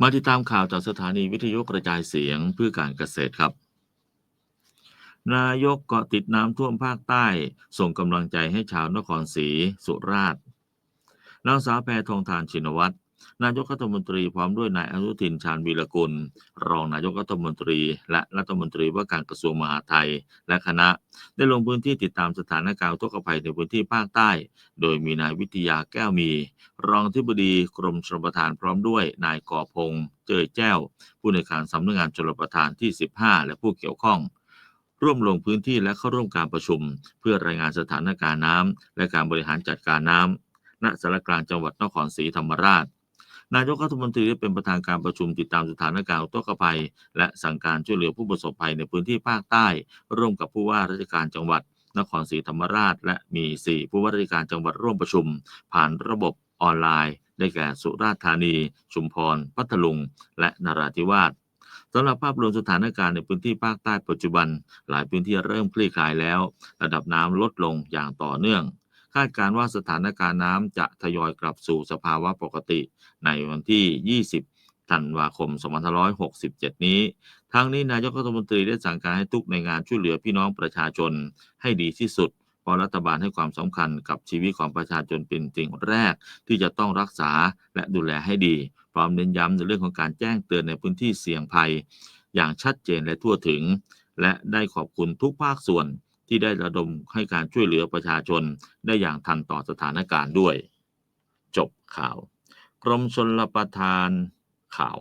มาติดตามข่าวจากสถานีวิทยุกระจายเสียงเพื่อการเกษตรครับ นายกเกาะติดน้ำท่วมภาคใต้ส่งกำลังใจให้ชาวนครศรีสุราษฎร์นางสาวแพทองทานชินวัตร นายกรัฐมนตรีพร้อมด้วยนายอนุทินชาญวีรกุล รองนายกรัฐมนตรี และรัฐมนตรีว่าการกระทรวงมหาดไทย และคณะ ได้ลงพื้นที่ติดตามสถานการณ์อุกภัยในพื้นที่ภาคใต้ โดยมีนายวิทยาแก้วมี รองที่บดีกรมชลประทานพร้อมด้วยนายก่อพงษ์เจยแจ้ว ผู้ในการสำนักงานชลประทานที่ 15 และผู้เกี่ยวข้องร่วมลงพื้นที่และเข้าร่วมการประชุม เพื่อรายงานสถานการณ์น้ำและการบริหารจัดการน้ำณสารกลางจังหวัดนครศรีธรรมราช นายกรัฐมนตรีได้เป็นประธานการประชุมติดตามสถานการณ์อุทกภัย และสั่งการช่วยเหลือผู้ประสบภัยในพื้นที่ภาคใต้ ร่วมกับผู้ว่าราชการจังหวัด นครศรีธรรมราช และมี 4 ผู้ว่าราชการจังหวัดร่วมประชุม ผ่านระบบออนไลน์ ได้แก่สุราษฎร์ธานี ชุมพร พัทลุง และนราธิวาสสำหรับภาพรวมสถานการณ์ในพื้นที่ภาคใต้ปัจจุบัน หลายพื้นที่เริ่มคลี่คลายแล้ว ระดับน้ำลดลงอย่างต่อเนื่อง คาดการว่าสถานการณ์น้ำจะทยอยกลับสู่สภาวะปกติในวันที่ 20 ธันวาคม 2567 นี้ ทั้งนี้นายกรัฐมนตรีได้สั่งการให้ทุกในงานช่วยเหลือพี่น้องประชาชนให้ดีที่สุดเพราะรัฐบาลให้ความสำคัญกับชีวิตของประชาชนเป็นสิ่งแรก ที่จะต้องรักษาและดูแลให้ดี พร้อมเน้นย้ำในเรื่องของการแจ้งเตือนในพื้นที่เสี่ยงภัย อย่างชัดเจนและทั่วถึง และได้ขอบคุณทุกภาคส่วน ที่ได้ระดมให้การช่วยเหลือประชาชนได้อย่างทันต่อสถานการณ์ด้วย จบข่าว กรมชลประทานข่าว